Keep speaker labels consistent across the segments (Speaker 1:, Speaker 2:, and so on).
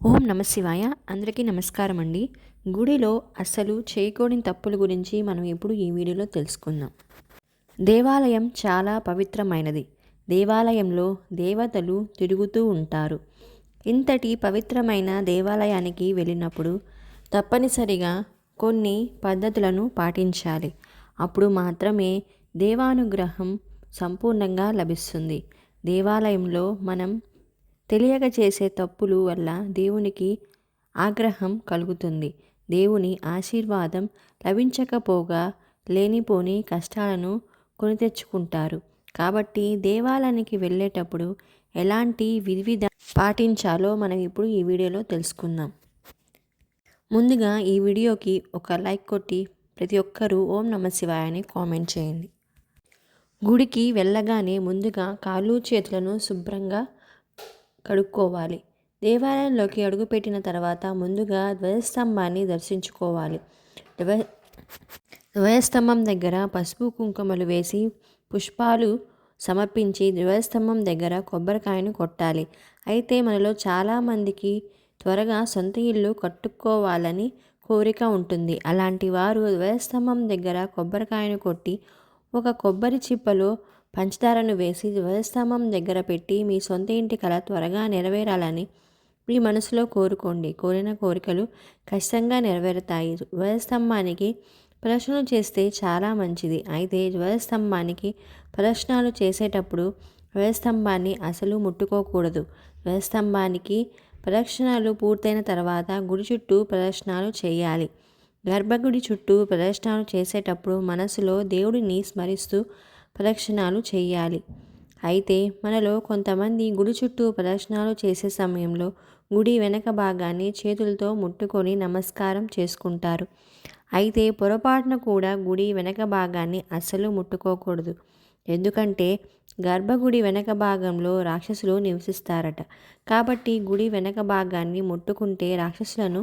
Speaker 1: ఓం నమ శివాయ. అందరికీ నమస్కారం అండి గుడిలో అసలు చేయకూడని తప్పుల గురించి మనం ఇప్పుడు ఈ వీడియోలో తెలుసుకుందాం. దేవాలయం చాలా పవిత్రమైనది. దేవాలయంలో దేవతలు తిరుగుతూ ఉంటారు. ఇంతటి పవిత్రమైన దేవాలయానికి వెళ్ళినప్పుడు తప్పనిసరిగా కొన్ని పద్ధతులను పాటించాలి. అప్పుడు మాత్రమే దేవానుగ్రహం సంపూర్ణంగా లభిస్తుంది. దేవాలయంలో మనం తెలియక చేసే తప్పులు వల్ల దేవునికి ఆగ్రహం కలుగుతుంది. దేవుని ఆశీర్వాదం లభించకపోగా లేనిపోని కష్టాలను కొని తెచ్చుకుంటారు. కాబట్టి దేవాలయానికి వెళ్ళేటప్పుడు ఎలాంటి వివిధ పాటించాలో మనం ఇప్పుడు ఈ వీడియోలో తెలుసుకుందాం. ముందుగా ఈ వీడియోకి ఒక లైక్ కొట్టి ప్రతి ఒక్కరూ ఓం నమ శివాయ అని కామెంట్ చేయండి. గుడికి వెళ్ళగానే ముందుగా కాళ్ళు చేతులను శుభ్రంగా కడుక్కోవాలి. దేవాలయంలోకి అడుగుపెట్టిన తర్వాత ముందుగా ధ్వజస్తంభాన్ని దర్శించుకోవాలి. ధ్వ ధ్వజస్తంభం దగ్గర పసుపు కుంకుమలు వేసి పుష్పాలు సమర్పించి ధ్వజస్తంభం దగ్గర కొబ్బరికాయను కొట్టాలి. అయితే మనలో చాలామందికి త్వరగా సొంత ఇల్లు కట్టుకోవాలని కోరిక ఉంటుంది. అలాంటి వారు ధ్వజస్తంభం దగ్గర కొబ్బరికాయను కొట్టి ఒక కొబ్బరి చిప్పలో పంచదారను వేసి ధ్వజస్తంభం దగ్గర పెట్టి మీ సొంత ఇంటి కళ త్వరగా నెరవేరాలని మీ మనసులో కోరుకోండి. కోరిన కోరికలు ఖచ్చితంగా నెరవేరుతాయి. ధ్వజస్తంభానికి ప్రదర్శనలు చేస్తే చాలా మంచిది. అయితే ధ్వజస్తంభానికి ప్రదర్శనలు చేసేటప్పుడు ధ్వజస్తంభాన్ని అసలు ముట్టుకోకూడదు. ధ్వజస్తంభానికి ప్రదక్షిణాలు పూర్తయిన తర్వాత గుడి చుట్టూ ప్రదర్శనలు చేయాలి. గర్భగుడి చుట్టూ ప్రదర్శనలు చేసేటప్పుడు మనసులో దేవుడిని స్మరిస్తూ ప్రదక్షిణాలు చేయాలి. అయితే మనలో కొంతమంది గుడి చుట్టూ ప్రదక్షిణాలు చేసే సమయంలో గుడి వెనక భాగాన్ని చేతులతో ముట్టుకొని నమస్కారం చేసుకుంటారు. అయితే పొరపాటున కూడా గుడి వెనక భాగాన్ని అస్సలు ముట్టుకోకూడదు. ఎందుకంటే గర్భగుడి వెనక భాగంలో రాక్షసులు నివసిస్తారట. కాబట్టి గుడి వెనక భాగాన్ని ముట్టుకుంటే రాక్షసులను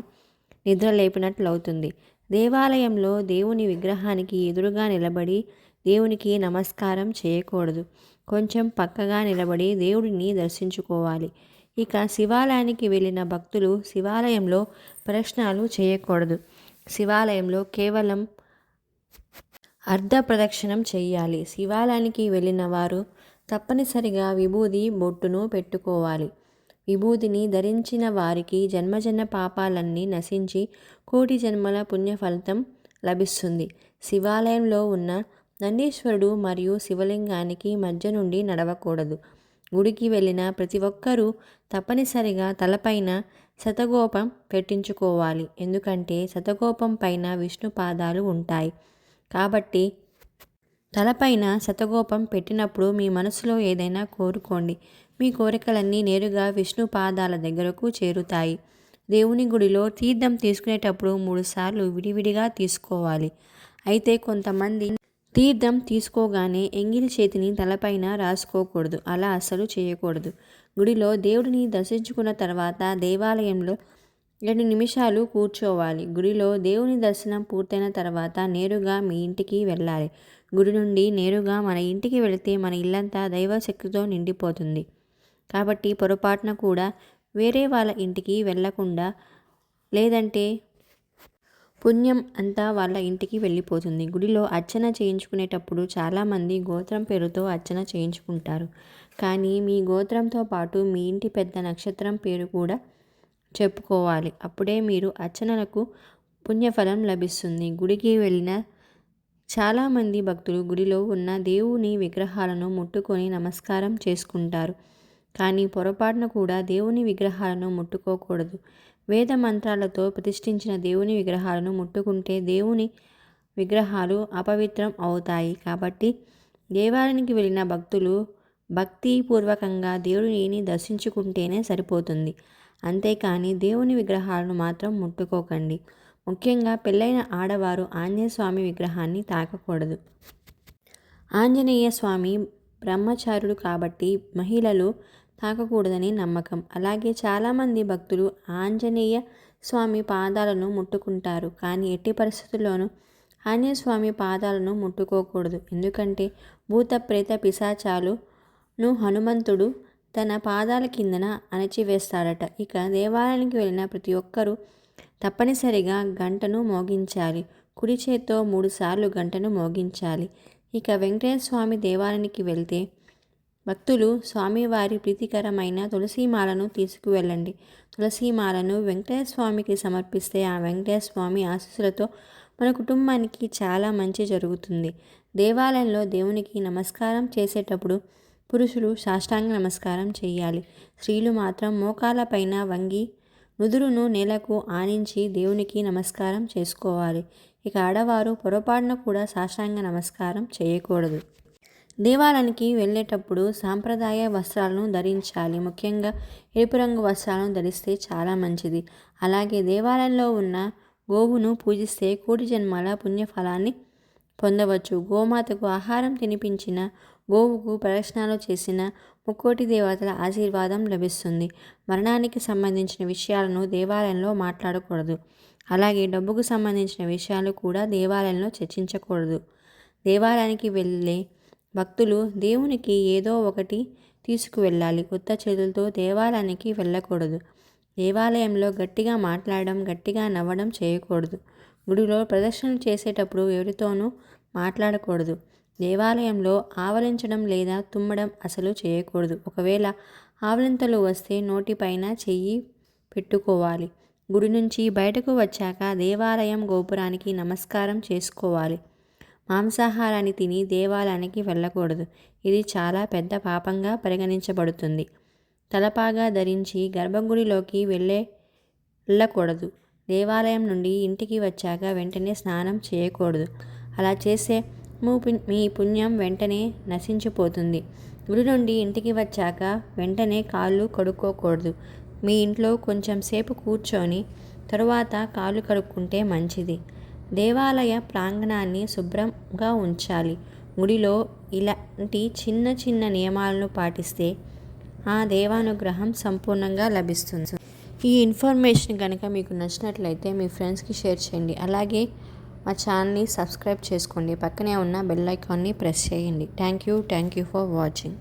Speaker 1: నిద్ర లేపినట్లవుతుంది. దేవాలయంలో దేవుని విగ్రహానికి ఎదురుగా నిలబడి దేవునికి నమస్కారం చేయకూడదు. కొంచెం పక్కగా నిలబడి దేవుడిని దర్శించుకోవాలి. ఇక శివాలయానికి వెళ్ళిన భక్తులు శివాలయంలో ప్రశ్నలు చేయకూడదు. శివాలయంలో కేవలం అర్ధ ప్రదక్షిణం చేయాలి. శివాలయానికి వెళ్ళిన వారు తప్పనిసరిగా విభూది బొట్టును పెట్టుకోవాలి. విభూతిని ధరించిన వారికి జన్మజన్మ పాపాలన్నీ నశించి కోటి జన్మల పుణ్యఫలితం లభిస్తుంది. శివాలయంలో ఉన్న నందీశ్వరుడు మరియు శివలింగానికి మధ్య నుండి నడవకూడదు. గుడికి వెళ్ళిన ప్రతి ఒక్కరూ తప్పనిసరిగా తలపైన శతగోపం పెట్టించుకోవాలి. ఎందుకంటే శతగోపం పైన విష్ణు పాదాలు ఉంటాయి. కాబట్టి తలపైన శతగోపం పెట్టినప్పుడు మీ మనసులో ఏదైనా కోరుకోండి. మీ కోరికలన్నీ నేరుగా విష్ణు పాదాల దగ్గరకు చేరుతాయి. దేవుని గుడిలో తీర్థం తీసుకునేటప్పుడు మూడుసార్లు విడివిడిగా తీసుకోవాలి. అయితే కొంతమంది తీర్థం తీసుకోగానే ఎంగిలి చేతిని తలపైన రాసుకోకూడదు. అలా అస్సలు చేయకూడదు. గుడిలో దేవుడిని దర్శించుకున్న తర్వాత దేవాలయంలో రెండు నిమిషాలు కూర్చోవాలి. గుడిలో దేవుని దర్శనం పూర్తయిన తర్వాత నేరుగా మీ ఇంటికి వెళ్ళాలి. గుడి నుండి నేరుగా మన ఇంటికి వెళితే మన ఇల్లంతా దైవశక్తితో నిండిపోతుంది. కాబట్టి పొరపాటున కూడా వేరే వాళ్ళ ఇంటికి వెళ్ళకుండా లేదంటే పుణ్యం అంతా వాళ్ళ ఇంటికి వెళ్ళిపోతుంది. గుడిలో అర్చన చేయించుకునేటప్పుడు చాలామంది గోత్రం పేరుతో అర్చన చేయించుకుంటారు. కానీ మీ గోత్రంతో పాటు మీ ఇంటి పెద్ద నక్షత్రం పేరు కూడా చెప్పుకోవాలి. అప్పుడే మీరు అర్చనలకు పుణ్యఫలం లభిస్తుంది. గుడికి వెళ్ళిన చాలామంది భక్తులు గుడిలో ఉన్న దేవుని విగ్రహాలను ముట్టుకొని నమస్కారం చేసుకుంటారు. కానీ పొరపాటున కూడా దేవుని విగ్రహాలను ముట్టుకోకూడదు. వేద మంత్రాలతో ప్రతిష్ఠించిన దేవుని విగ్రహాలను ముట్టుకుంటే దేవుని విగ్రహాలు అపవిత్రం అవుతాయి. కాబట్టి దేవాలయానికి వెళ్ళిన భక్తులు భక్తిపూర్వకంగా దేవుడిని దర్శించుకుంటేనే సరిపోతుంది. అంతేకాని దేవుని విగ్రహాలను మాత్రం ముట్టుకోకండి. ముఖ్యంగా పెళ్ళైన ఆడవారు ఆంజనేయ స్వామి విగ్రహాన్ని తాకకూడదు. ఆంజనేయ స్వామి బ్రహ్మచారుడు కాబట్టి మహిళలు తాకకూడదని నమ్మకం. అలాగే చాలామంది భక్తులు ఆంజనేయ స్వామి పాదాలను ముట్టుకుంటారు. కానీ ఎట్టి పరిస్థితుల్లోనూ ఆంజనేయ స్వామి పాదాలను ముట్టుకోకూడదు. ఎందుకంటే భూత ప్రేత పిశాచాలును హనుమంతుడు తన పాదాల కిందన అణచివేస్తాడట ఇక దేవాలయానికి వెళ్ళిన ప్రతి ఒక్కరూ తప్పనిసరిగా గంటను మోగించాలి. కుడి చేత్తో మూడుసార్లు గంటను మోగించాలి. ఇక వెంకటేశ్వర స్వామి దేవాలయానికి వెళ్తే భక్తులు స్వామివారి ప్రీతికరమైన తులసీమాలను తీసుకువెళ్ళండి. తులసీమాలను వెంకటేశ్వర స్వామికి సమర్పిస్తే ఆ వెంకటేశ్వర స్వామి ఆశీస్సులతో మన కుటుంబానికి చాలా మంచి జరుగుతుంది. దేవాలయంలో దేవునికి నమస్కారం చేసేటప్పుడు పురుషులు సాష్టాంగ నమస్కారం చేయాలి. స్త్రీలు మాత్రం మోకాలపైన వంగి నుదురును నేలకు ఆనించి దేవునికి నమస్కారం చేసుకోవాలి. ఇక ఆడవారు పొరపాటున కూడా సాష్టాంగ నమస్కారం చేయకూడదు. దేవాలయానికి వెళ్ళేటప్పుడు సాంప్రదాయ వస్త్రాలను ధరించాలి. ముఖ్యంగా ఎరుపు రంగు వస్త్రాలను ధరిస్తే చాలా మంచిది. అలాగే దేవాలయంలో ఉన్న గోవును పూజిస్తే కోటి జన్మాల పుణ్యఫలాన్ని పొందవచ్చు. గోమాతకు ఆహారం తినిపించిన గోవుకు ప్రదక్షిణాలు చేసిన ముక్కోటి దేవతల ఆశీర్వాదం లభిస్తుంది. మరణానికి సంబంధించిన విషయాలను దేవాలయంలో మాట్లాడకూడదు. అలాగే డబ్బుకు సంబంధించిన విషయాలు కూడా దేవాలయంలో చర్చించకూడదు. దేవాలయానికి వెళ్ళే భక్తులు దేవునికి ఏదో ఒకటి తీసుకువెళ్ళాలి. కొత్త చేతులతో దేవాలయానికి వెళ్ళకూడదు. దేవాలయంలో గట్టిగా మాట్లాడడం గట్టిగా నవ్వడం చేయకూడదు. గుడిలో ప్రదర్శన చేసేటప్పుడు ఎవరితోనూ మాట్లాడకూడదు. దేవాలయంలో ఆవలించడం లేదా తుమ్మడం అసలు చేయకూడదు. ఒకవేళ ఆవలింతలు వస్తే నోటిపైన చెయ్యి పెట్టుకోవాలి. గుడి నుంచి బయటకు వచ్చాక దేవాలయం గోపురానికి నమస్కారం చేసుకోవాలి. మాంసాహారాన్ని తిని దేవాలయానికి వెళ్ళకూడదు. ఇది చాలా పెద్ద పాపంగా పరిగణించబడుతుంది. తలపాగా ధరించి గర్భగుడిలోకి వెళ్ళే వెళ్ళకూడదు. దేవాలయం నుండి ఇంటికి వచ్చాక వెంటనే స్నానం చేయకూడదు. అలా చేసే మీ పుణ్యం వెంటనే నశించిపోతుంది. గుడి నుండి ఇంటికి వచ్చాక వెంటనే కాళ్ళు కడుక్కోకూడదు. మీ ఇంట్లో కొంచెం సేపు కూర్చొని తరువాత కాళ్ళు కడుక్కుంటే మంచిది. దేవాలయ ప్రాంగణాన్ని శుభ్రంగా ఉంచాలి. గుడిలో ఇలాంటి చిన్న చిన్న నియమాలను పాటిస్తే ఆ దేవానుగ్రహం సంపూర్ణంగా లభిస్తుంది. ఈ ఇన్ఫర్మేషన్ కనుక మీకు నచ్చినట్లయితే మీ ఫ్రెండ్స్కి షేర్ చేయండి. అలాగే మా ఛానల్ని సబ్స్క్రైబ్ చేసుకోండి. పక్కనే ఉన్న బెల్ ఐకాన్ని ప్రెస్ చేయండి. Thank you. Thank you for watching.